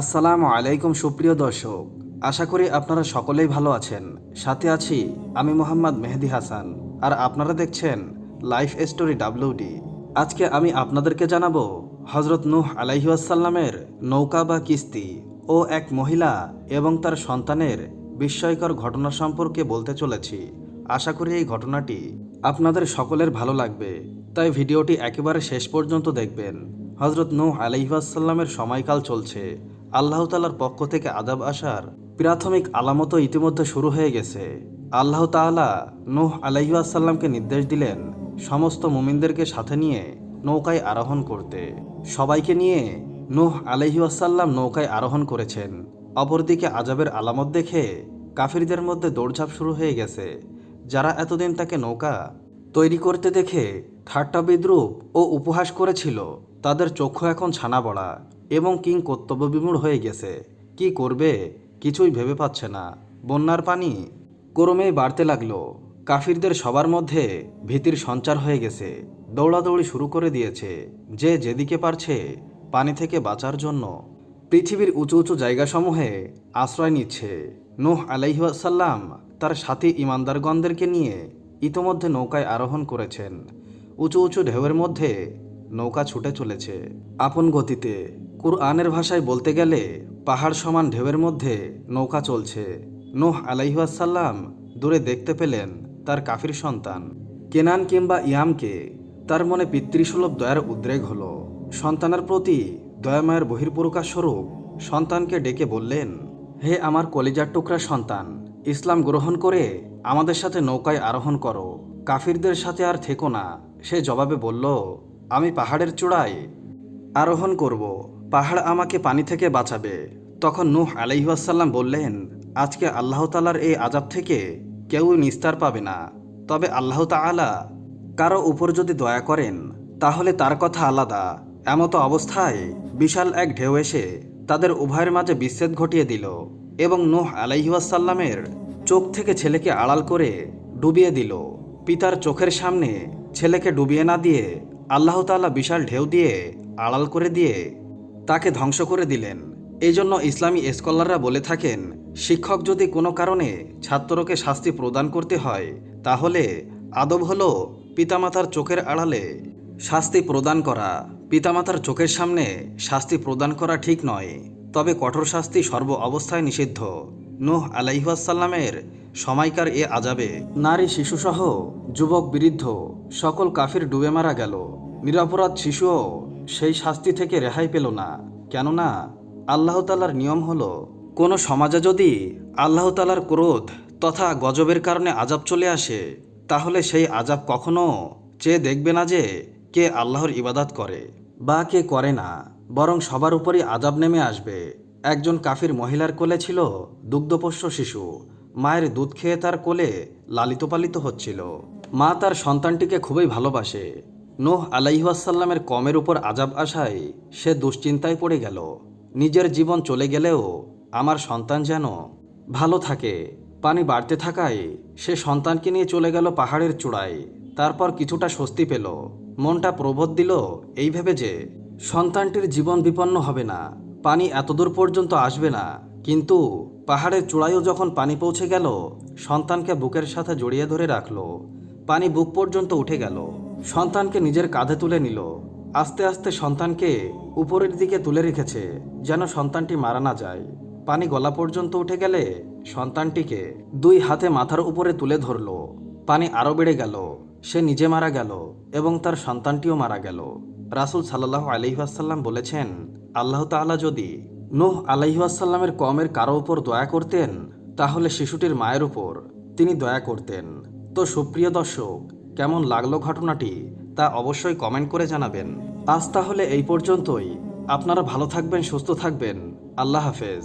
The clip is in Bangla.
আসসালামু আলাইকুম সুপ্রিয় দর্শক। আশা করি আপনারা সকলেই ভালো আছেন। সাথে আছি আমি মোহাম্মদ মেহেদি হাসান। আর আপনারা দেখছেন লাইফ স্টোরি ডাব্লিউডি। আজকে আমি আপনাদেরকে জানাব হজরত নূহ আলাইহাসাল্লামের নৌকা বা কিস্তি ও এক মহিলা এবং তার সন্তানের বিস্ময়কর ঘটনা সম্পর্কে বলতে চলেছি। আশা করি এই ঘটনাটি আপনাদের সকলের ভালো লাগবে। তাই ভিডিওটি একেবারে শেষ পর্যন্ত দেখবেন। হজরত নূহ আলাইহাসাল্লামের সময়কাল চলছে। আল্লাহ তালার পক্ষ থেকে আদাব আসার প্রাথমিক আলামতও ইতিমধ্যে শুরু হয়ে গেছে। আল্লাহ তাআলা নূহ আলাইহাসাল্লামকে নির্দেশ দিলেন, সমস্ত মুমিনদেরকে সাথে নিয়ে নৌকায় আরোহণ করতে। সবাইকে নিয়ে নূহ আলাইহাসাল্লাম নৌকায় আরোহণ করেছেন। অপরদিকে আজাবের আলামত দেখে কাফিরদের মধ্যে দৌড়ঝাঁপ শুরু হয়ে গেছে। যারা এতদিন তাকে নৌকা তৈরি করতে দেখে ঠাট্টা বিদ্রুপ ও উপহাস করেছিল, তাদের চক্ষু এখন ছানা বড়া। এবং কিং কর্তব্যবিমূঢ় হয়ে গেছে। কি করবে? কিছুই ভেবে পাচ্ছে না। বন্যার পানি ক্রমেই বাড়তে লাগল। কাফিরদের সবার মধ্যে ভীতির সঞ্চার হয়ে গেছে। দৌড়াদৌড়ি শুরু করে দিয়েছে। যে যেদিকে পারছে পানি থেকে বাঁচার জন্য পৃথিবীর উঁচু উঁচু জায়গাসমূহে আশ্রয় নিচ্ছে। নূহ আলাইহাসাল্লাম তার সাথী ইমানদারগণদেরকে নিয়ে ইতোমধ্যে নৌকায় আরোহণ করেছেন। উঁচু উঁচু ঢেউয়ের মধ্যে নৌকা ছুটে চলেছে। আপন গতিতে কুরআনের ভাষায় বলতে গেলে পাহাড় সমান ঢেউয়ের মধ্যে নৌকা চলছে। নূহ আলাইহাসাল্লাম দূরে দেখতে পেলেন তার কাফির সন্তান। কেনান কিংবা ইয়ামকে তার মনে পিতৃসুলভ দয়ার উদ্রেক হলো। সন্তানের প্রতি দয়াময়ের বহির্প্রকাশ স্বরূপ সন্তানকে ডেকে বললেন, হে আমার কলিজার টুকরা সন্তান, ইসলাম গ্রহণ করে আমাদের সাথে নৌকায় আরোহণ করো। কাফিরদের সাথে আর থেকো না। সে জবাবে বলল, আমি পাহাড়ের চূড়ায় আরোহণ করব। পাহাড় আমাকে পানি থেকে বাঁচাবে। তখন নূহ আলাইহাসাল্লাম বললেন, আজকে আল্লাহ তালার এই আজাব থেকে কেউ নিস্তার পাবে না। তবে আল্লাহ তাআলা কারও উপর যদি দয়া করেন, তাহলে তার কথা আলাদা। এমতো অবস্থায় বিশাল এক ঢেউ এসে তাদের উভয়ের মাঝে বিচ্ছেদ ঘটিয়ে দিল এবং নূহ আলাইহাসাল্লামের চোখ থেকে ছেলেকে আড়াল করে ডুবিয়ে দিল। পিতার চোখের সামনে ছেলেকে ডুবিয়ে না দিয়ে আল্লাহ তাআলা বিশাল ঢেউ দিয়ে আড়াল করে দিয়ে তাকে ধ্বংস করে দিলেন। এই জন্য ইসলামী স্কলাররা বলে থাকেন, শিক্ষক যদি কোনো কারণে ছাত্রকে শাস্তি প্রদান করতে হয়, তাহলে আদব হল পিতামাতার চোখের আড়ালে শাস্তি প্রদান করা। পিতামাতার চোখের সামনে শাস্তি প্রদান করা ঠিক নয়, তবে কঠোর শাস্তি সর্ব অবস্থায় নিষিদ্ধ। নূহ আলাইহাসাল্লামের সময়কার এ আজাবে নারী শিশুসহ যুবক বৃদ্ধ সকল কাফির ডুবে মারা গেল। নিরপরাধ শিশুও সেই শাস্তি থেকে রেহাই পেল না। কেননা আল্লাহ তালার নিয়ম হলো, কোনো সমাজে যদি আল্লাহ তালার ক্রোধ তথা গজবের কারণে আজাব চলে আসে, তাহলে সেই আজাব কখনো চেয়ে দেখবে না যে কে আল্লাহর ইবাদাত করে বা কে করে না, বরং সবার উপরই আজাব নেমে আসবে। একজন কাফির মহিলার কোলে ছিল দুগ্ধপোষ্য শিশু। মায়ের দুধ খেয়ে তার কোলে লালিত পালিত হচ্ছিল। মা তার সন্তানটিকে খুবই ভালোবাসে। নোহ আলাইহাসাল্লামের কমের উপর আজাব আসায় সে দুশ্চিন্তায় পড়ে গেল। নিজের জীবন চলে গেলেও আমার সন্তান যেন ভালো থাকে, পানি বাড়তে থাকায় সে সন্তানকে নিয়ে চলে গেল পাহাড়ের চূড়ায়। তারপর কিছুটা স্বস্তি পেল। মনটা প্রবোধ দিল এই ভেবে যে সন্তানটির জীবন বিপন্ন হবে না, পানি এতদূর পর্যন্ত আসবে না। কিন্তু পাহাড়ের চূড়ায়ও যখন পানি পৌঁছে গেল, সন্তানকে বুকের সাথে জড়িয়ে ধরে রাখল। পানি বুক পর্যন্ত উঠে গেল। সন্তানকে নিজের কাঁধে তুলে নিল। আস্তে আস্তে সন্তানকে উপরের দিকে তুলে রেখেছে, যেন সন্তানটি মারা না যায়। পানি গলা পর্যন্ত উঠে গেলে সন্তানটিকে দুই হাতে মাথার উপরে তুলে ধরল। পানি আরও বেড়ে গেল, সে নিজে মারা গেল এবং তার সন্তানটিও মারা গেল। রাসুল সাল্লাহ আলহিহাসাল্লাম বলেছেন, আল্লাহ তাআলা যদি নূহ আলাইহাসাল্লামের কমের কারও উপর দয়া করতেন, তাহলে শিশুটির মায়ের উপর তিনি দয়া করতেন। তো সুপ্রিয় দর্শক কেমন লাগল ঘটনাটি, তা অবশ্যই কমেন্ট করে জানাবেন। আজ তাহলে এই পর্যন্তই। আপনারা ভালো থাকবেন, সুস্থ থাকবেন। আল্লাহ হাফেজ।